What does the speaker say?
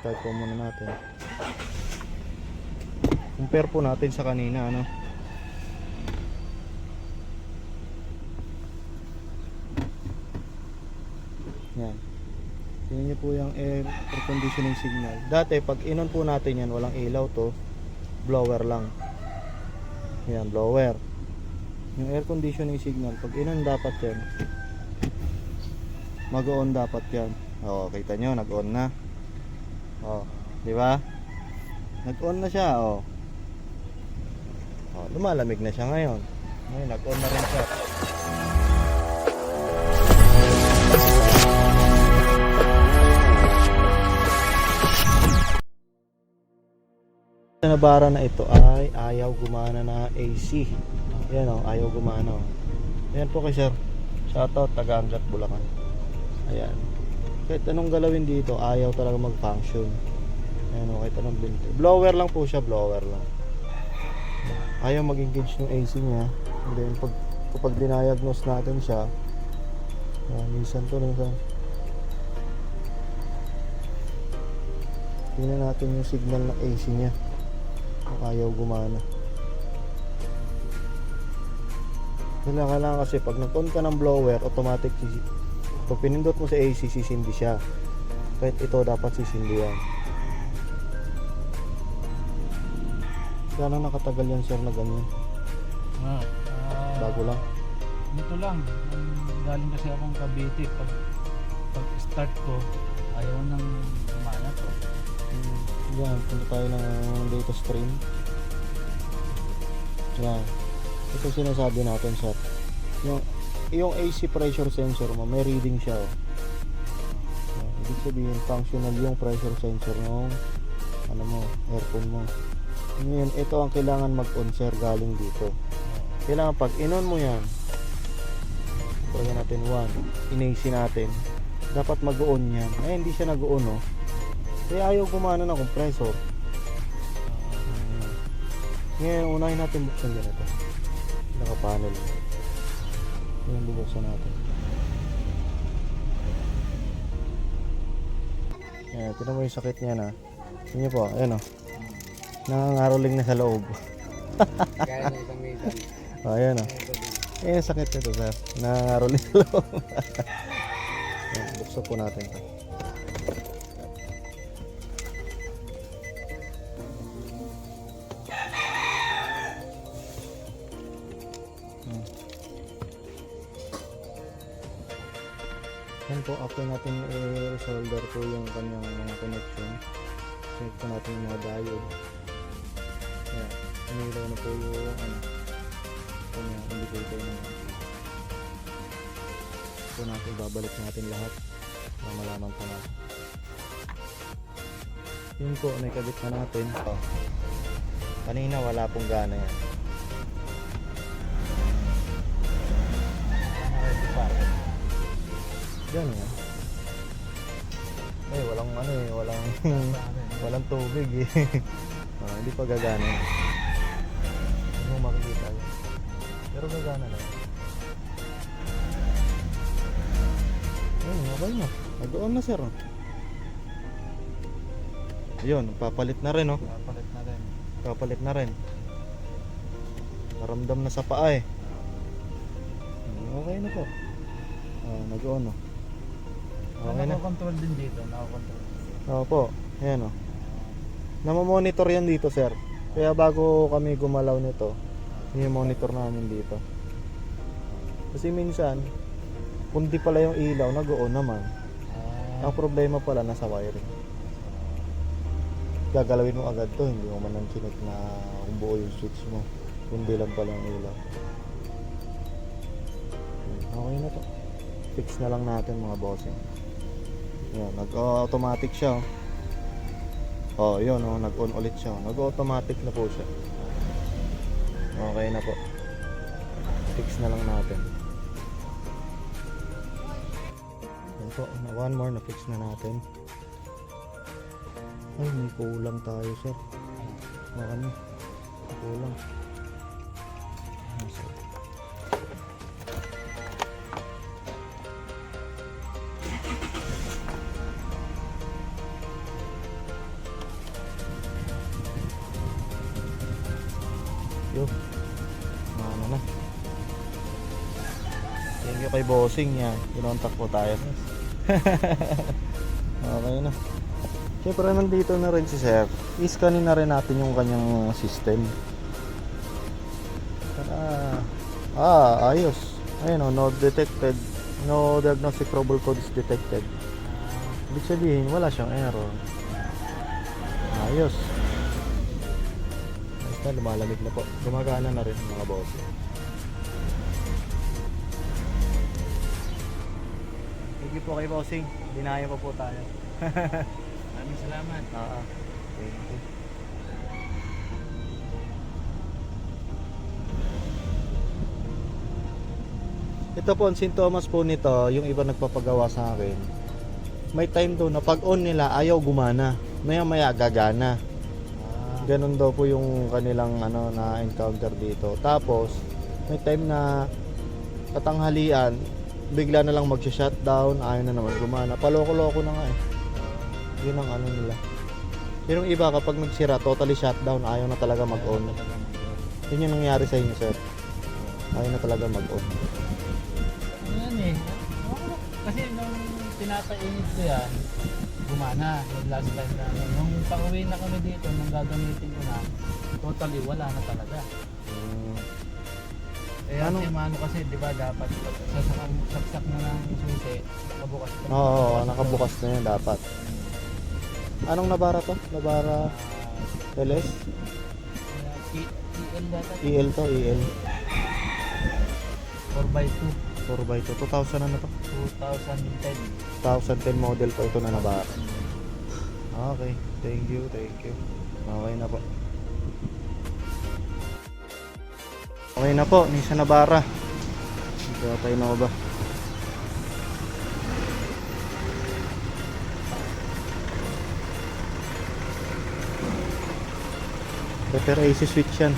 start po muna natin. Compare po natin sa kanina ano. Yan. Niyo po yung air, conditioning signal. Dati pag inon po natin yan, walang ilaw to, blower lang. Yan, blower. Yung air conditioning signal, pag inon dapat yan, mag-on dapat yan. Oo, kita nyo, nag-on na. Oh, di ba? Nag-on na siya, oh. Oh, lumalamig na siya ngayon. Ngayon, nag-on na rin siya. Nabara na ito ay ayaw gumana na AC. Ayan o, ayaw gumana o. Ayan po kay sir. Shoutout, taga-Angat, Bulacan. Ayan. Kahit anong galawin dito, ayaw talaga mag-function. Ayan o, kahit anong binti. Blower lang po siya, blower lang. Ayaw mag-engage ng AC niya. And then, pag, kapag dindiagnose natin siya, ayan, minsan to, minsan. Tingnan natin yung signal ng AC niya. Ayaw gumana. Kailangan kailangan kasi pag nag-on ka ng blower, automatic pag pinindot mo sa AC, sisindi siya. Kahit ito dapat sisindi yan. Gano'ng nakatagal yan sir na ganyan? Ah, ah, Bago lang. Nito lang. Ang galing kasi akong Cavite. Pag, pag start ko, ayaw nang kumana to. Hmm, Yan, punta tayo ng data stream. Yan. Ito sinasabi natin sir. Yung, yung AC pressure sensor mo, may reading siya. Oh. Ibig sabihin, functional yung pressure sensor ng ano mo, aircon mo. Ngayon, ito ang kailangan mag-on sir galing dito. Kailangan pag in-on mo yan, Pagyan natin 1, in-AC natin, dapat mag-on yan. Eh, hindi siya nag-on, oh. Kaya ayaw gumana ng compressor. Ngayon, unahin natin buksan ganito. Naka-panel. Yan bubuksan natin. Yan, tinan mo yung sakit niya na. Tingnan niyo po, ayan o. Nangangaroling na sa loob. Kaya na isang. O, ayan o. Ayan yung sakit nito, sir. Nangangaroling sa loob. Yan, buksan po natin to. Yan po, after natin i-solder po yung kanyang mga connection, check po natin yung mga diode. Yan, umilaw na po yung ano, kanyang indicator na po natin, babalik natin lahat para malaman po natin. Yun po, naikabit na natin. Oh. Kanina wala pong gana yan. Diyan yan. Eh, walang ano eh, walang walang tubig eh. Ah, hindi pa gagana. Hindi mo makikita yun. Pero gagana na yan. Ayun, okay na. Nag-on na sir. Ayun, papalit na rin oh. Papalit na rin. Papalit na rin. Naramdam na sa paa eh. Hmm, Okay na po. Ah, nag-on oh. Okay na. Nakakontrol din dito. Nakakontrol. Opo, ayan o. Namamonitor yan dito, sir. Kaya bago kami gumalaw nito, monitor namin dito. Kasi minsan, kung di pala yung ilaw, nag-on naman. Ah, Ang problema pala nasa wiring. Gagalawin mo agad to, hindi mo man nang chinek na buo yung switch mo. Kundi lang pala yung ilaw. Okay na to. Fix na lang natin mga bossing. Yan, nag-automatic siya. Oh, oh yun, oh, nag-on ulit siya. oh. Nag-automatic na po siya. Okay na po. Fix na lang natin. Yan po, na one more na fix na natin. Ay, may kulang tayo, sir. Baka Yun. Ano na. Thank you kay Bossing yan. Kinontak po tayo. okay na. Siyempre nandito na rin si Sir. Iskanin na rin natin yung kanyang system. Para, ah, ayos. Ayun o, no detected. No diagnostic trouble code is detected. Ibig sabihin, wala siyang error. Ayos. Na, lumalamig na po. Gumagana na rin mga boss. Thank you po kay Bossing. Dinaya pa po tayo. Maraming salamat. Ah, thank you. Ito po, ang sintomas po nito, yung iba nagpapagawa sa akin. May time daw na pag on nila, ayaw gumana. Maya maya gagana. Ganun daw po yung kanilang ano na encounter dito. Tapos may time na katanghalian, bigla na lang magsha-shutdown, ayaw na naman gumana. Paloko-loko na nga eh. Yun ang ano nila. Yung iba kapag nagsira, totally shutdown, ayaw na talaga mag-on. Yun yung nangyari sa inyo, sir. Ayaw na talaga mag-on. Ano yan eh. Kasi nung pinapainit ko yan, gumana. Yung last time na ano. Nung pauwi na kami dito, nung gagamitin ko na, totally wala na talaga. Mm. Eh, Ano? ano? Kasi, di ba dapat sasakang, saksak mo ng susi, nakabukas pa. Oo, nakabukas na yun dapat. Anong nabara to? Nabara Ah, LS? T- TL data. EL to, EL. 4x2, 4x2. 2000 ano to? 2010. 2010 model po ito na nabara. Okay, thank you, thank you. Okay na po. Okay na po, Nissan Navara. Toyota Innova. Better AC switch yan.